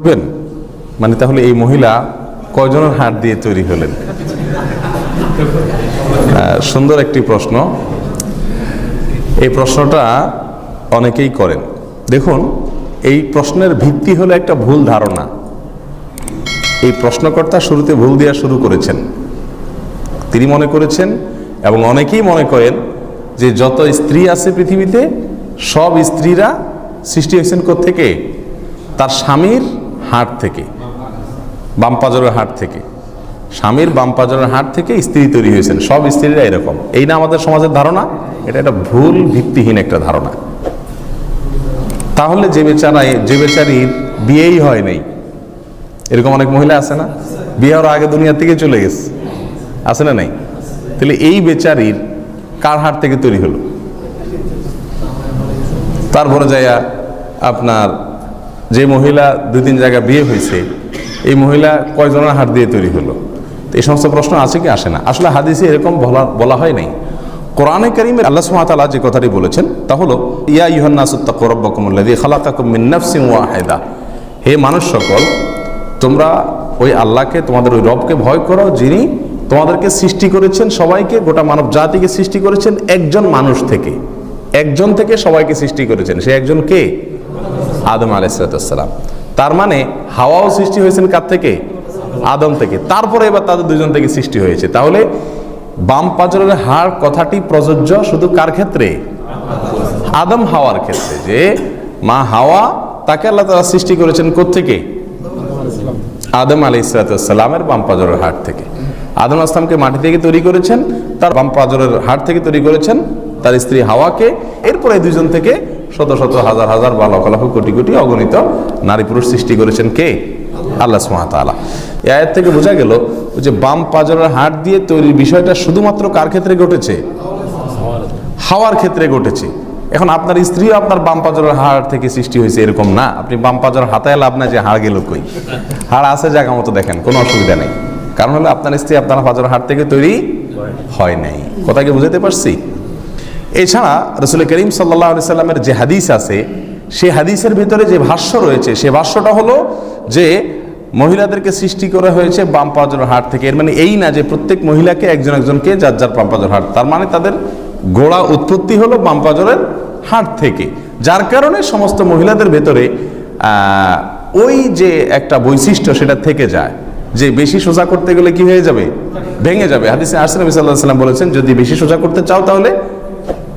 বলবেন মানে তাহলে এই মহিলা কয়জনের হাত দিয়ে তৈরি হলেন? সুন্দর একটি প্রশ্ন। এই প্রশ্নটা অনেকেই করেন। দেখুন, এই প্রশ্নের ভিত্তি হলো একটা ভুল ধারণা। এই প্রশ্নকর্তা শুরুতে ভুল দেওয়া শুরু করেছেন। তিনি মনে করেছেন এবং অনেকেই মনে করেন যে যত স্ত্রী আছে পৃথিবীতে, সব স্ত্রীরা সৃষ্টি হয়েছেন থেকে তার স্বামীর হাট থেকে, বাম পাজরের হাট থেকে। স্বামীর বাম হাট থেকে স্ত্রী তৈরি হয়েছেন। সব স্ত্রীরা এরকম। এই না আমাদের সমাজের ধারণা, এটা একটা ভুল ভিত্তিহীন একটা ধারণা। তাহলে যে বেচারাই, যে বেচারির বিয়েই হয় নাই, এরকম অনেক মহিলা আছে না? বিয়ে হওয়ার আগে দুনিয়া থেকে চলে গেছে। আছে না নাই? তাহলে এই বেচারির কার হাট থেকে তৈরি হলো? তারপরে যাইয়া আপনার যে মহিলা দুই তিন জায়গায় বিয়ে হয়েছে, এই মহিলা কয়জনের হাত দিয়ে তৈরি হলো? এই সমস্ত প্রশ্ন আছে কি, আসে না। আসলে হাদিসে এরকম বলা বলা হয় নাই। কোরআনে করিমের আল্লাহ সুমাতালা যে কথাটি বলেছেন, তা হলো, ইয়া ইহান্নাসুত্তাকুরব্বাকুমুল্লাদি খালাকাকুম মিন নাফসিন ওয়াহিদা। হে মানুষ সকল, তোমরা ওই আল্লাহকে, তোমাদের ওই রবকে ভয় করো, যিনি তোমাদেরকে সৃষ্টি করেছেন সবাইকে, গোটা মানব জাতিকে সৃষ্টি করেছেন একজন মানুষ থেকে। একজন থেকে সবাইকে সৃষ্টি করেছেন। সে একজন কে? আদম আলাইসালাম তার মানে হাওয়াও সৃষ্টি হয়েছেন কার থেকে? আদম থেকে। তারপরে এবার তাদের দুজন থেকে সৃষ্টি হয়েছে। তাহলে বাম পাজরের হাড় কথাটি প্রযোজ্য শুধু কার ক্ষেত্রে? আদম হাওয়ার ক্ষেত্রে যে মা হাওয়া তাকে আল্লাহ তারা সৃষ্টি করেছেন থেকে আদম আলী ইসরাতামের বাম পাজরের হাট থেকে। আদম আসলামকে মাটি থেকে তৈরি করেছেন, তার বাম পাজরের হাট থেকে তৈরি করেছেন, তার স্ত্রী হাওয়াকে। এরপরে দুজন থেকে শত শত হাজার হাজার বা লক্ষ লক্ষ কোটি কোটি অগণিত নারী পুরুষ সৃষ্টি করেছেন কে? আল্লাহ সুমাতালা আয়াত থেকে বোঝা গেল যে বাম পাজরের হাট দিয়ে তৈরির বিষয়টা শুধুমাত্র কার ক্ষেত্রে ঘটেছে? হাওয়ার ক্ষেত্রে ঘটেছে। এখন আপনার স্ত্রীও আপনার বাম পাজরের হাড় থেকে সৃষ্টি হয়েছে এরকম না। আপনি বাম পাজর হাতায় লাভ না যে হাড় গেল কই? হাড় আছে জায়গা মতো দেখেন, কোনো অসুবিধা নেই। কারণ হলো আপনার স্ত্রী আপনার পাজর হাড় থেকে তৈরি হয় নাই। কথাকে বুঝাতে পারছি? এছাড়া রসুল করিম সাল্লাহ সাল্লামের যে হাদিস আছে সেই হাদিসের ভিতরে যে ভাষ্য রয়েছে, সে ভাষ্যটা হলো যে মহিলাদেরকে সৃষ্টি করা হয়েছে বাম পাজর হাট থেকে। এর মানে এই না যে প্রত্যেক মহিলাকে একজন একজনকে যার যার বাম পাজর হাট তার মানে তাদের গোড়া উৎপত্তি হলো বাম পাজরের হাট থেকে। যার কারণে সমস্ত মহিলাদের ভেতরে ওই যে একটা বৈশিষ্ট্য সেটা থেকে যায়। যে বেশি সোজা করতে গেলে কি হয়ে যাবে? ভেঙে যাবে। হাদিসে আসলাম সাল্লাহ সাল্লাম বলেছেন, যদি বেশি সোজা করতে চাও তাহলে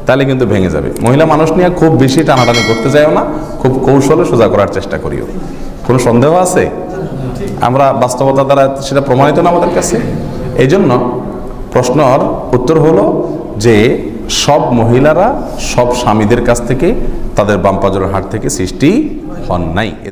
তাহলে কিন্তু ভেঙে যাবে। মহিলা মানুষ নিয়ে খুব বেশি টানাটানি করতে যাও না, খুব কৌশলে সোজা করার চেষ্টা করিও। কোনো সন্দেহ আছে? আমরা বাস্তবতা দ্বারা সেটা প্রমাণিত না আমাদের কাছে? এই জন্য প্রশ্নর উত্তর হলো যে সব মহিলারা সব স্বামীদের কাছ থেকে তাদের বাম পাজরের হাট থেকে সৃষ্টি হন নাই।